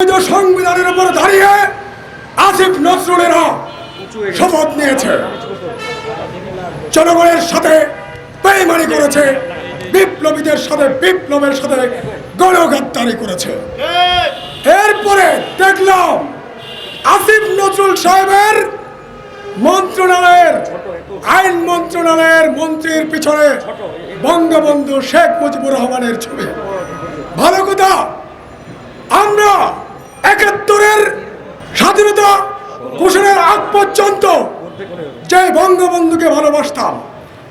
বৈধ সংবিধানের উপর দাঁড়িয়ে আসিফ নজরুলেরা শপথ নিয়েছে। জনগণের সাথে বেইমানি করেছে, বিপ্লবীদের সাথে, বিপ্লবের সাথে গণগাদ্দারি করেছে। এরপরে দেখলাম আসিফ নজরুল সাহেবের মন্ত্রণালয়ের, আইন মন্ত্রণালয়ের মন্ত্রীর পিছনে বঙ্গবন্ধু শেখ মুজিবুর রহমানের ছবি। ভালো কথা, আমরা একাত্তরের স্বাধীনতা ঘোষণার আগ পর্যন্ত যে বঙ্গবন্ধুকে ভালোবাসতাম,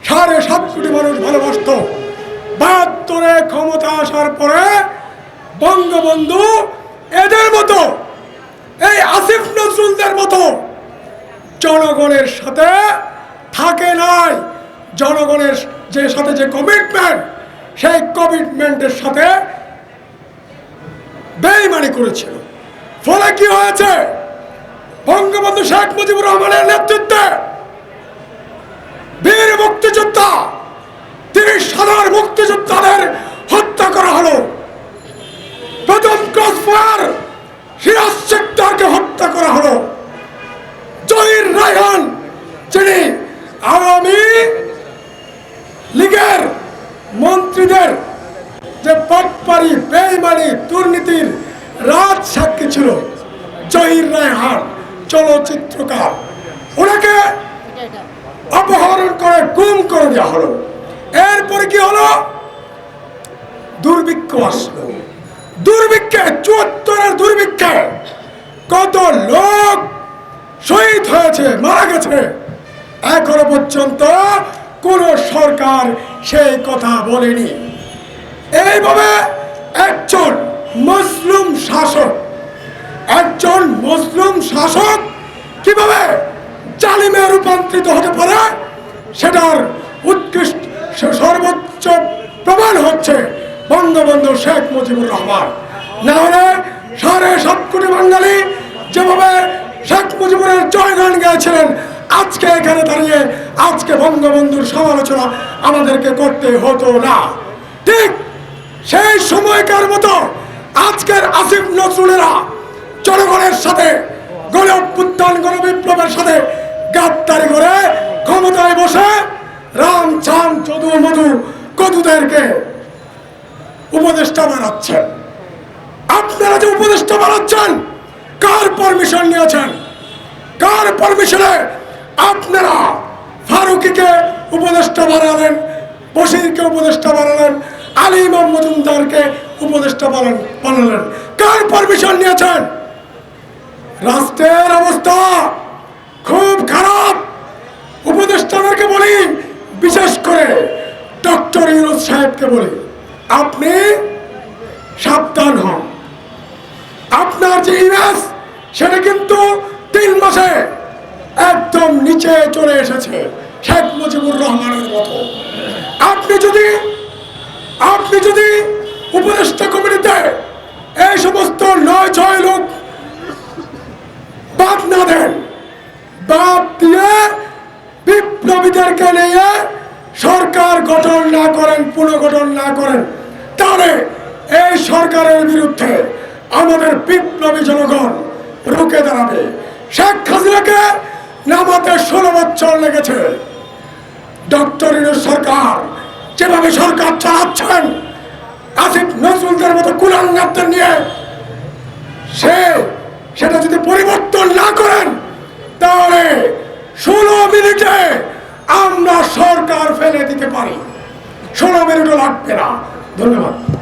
সাড়ে সাত কোটি মানুষ ভালোবাসত, বাহাত্তরে ক্ষমতা আসার পরে বঙ্গবন্ধু এদের মতো, এই আসিফ নজরুলদের মতো জনগণের সাথে থাকে নাই। জনগণের যে সাথে যে কমিটমেন্ট সেই কমিটমেন্টের সাথে বেইমানি করেছিল। ফলে কি হয়েছে? বঙ্গবন্ধু শেখ মুজিবুর রহমানের নেতৃত্বে বীর মুক্তিযোদ্ধা, তিরিশ হাজার মুক্তিযোদ্ধাদের হত্যা করা হলো। প্রথম ক্রসফায়ার সিরাজ শেখদারকে হত্যা করা হলো। জহির রায়হান, যিনি আওয়ামী লীগের মন্ত্রীদের যে পাটপারি বেইমানি, দুর্নীতির রাজ ছিল। জহির রায়হান চলচ্চিত্রকার ওনাকে অপহরণ করে, গুম করে দেওয়া হলো। এরপরে কি হলো? দুর্ভিক্ষ আসলো। দুর্ভিক্ষে, চুয়াত্তরের দুর্ভিক্ষে কত লোক শহীদ হয়েছে, মারা গেছে। এখনও পর্যন্ত কোন সরকার সেই কথা বলেনি। এইভাবে একজন মুসলিম শাসক শাসক কীভাবে জালিমে রূপান্তরিত হতে পারে, সেটার উৎকৃষ্ট সর্বোচ্চ প্রমাণ হচ্ছে বঙ্গবন্ধু শেখ মুজিবুর রহমান। না হলে সাড়ে সাত কোটি বাঙালি যেভাবে শেখ মুজিবুরের জয়গান গেয়েছিলেন, আজকে এখানে দাঁড়িয়ে আজকে বঙ্গবন্ধুর সমালোচনা আমাদেরকে করতে হতো না। ঠিক সেই সময়কার মতো আজকের আসিফ নজরুলেরা জনগণের সাথে গণ অভ্যুত্থান গণ বিপ্লবের সাথে গাদ্দারি করে ক্ষমতায় বসে রাম চান যদু মধু কদুদেরকে উপদেষ্টা বানাচ্ছেন। আপনারা যে উপদেষ্টা বানাচ্ছেন, কার পারমিশন নিয়েছেন? কার পারমিশনে আপনারা ফারুকিকে উপদেষ্টা বানালেন বসিরকে উপদেষ্টা বানালেন, আলী ইমাম মজুমদারকে উপদেষ্টা বানালেন? কার পারমিশন নিয়েছেন? সাহেবকে বলি, আপনি সাবধান হন। আপনার যে ইমেজ, সেটা কিন্তু তিন মাসে একদম নিচে চলে এসেছে, শেখ মুজিবুর রহমানের মতো। আপনি যদি আপনি যদি উপদেষ্টা কমিটিতে এই সমস্ত নয় ছয় লোক বাদ না দেন গঠন না করেন, পুনর্গঠন না করেন, তাহলে এই সরকারের বিরুদ্ধে আমাদের বিপ্লবী জনগণ রুখে দাঁড়াবে। শেখ হাসিনাকে নামাতে ষোলো বছর লেগেছে। ডক্টর সরকার, যেভাবে সরকার চালাচ্ছেন, আসিফ নজরুলদের মতো কুলাঙ্গারদের নিয়ে, সে সেটা যদি পরিবর্তন না করেন, তাহলে ষোলো মিনিটে আমরা সরকার ফেলে দিতে পারি। ষোলো মিনিটও লাগবে না। ধন্যবাদ।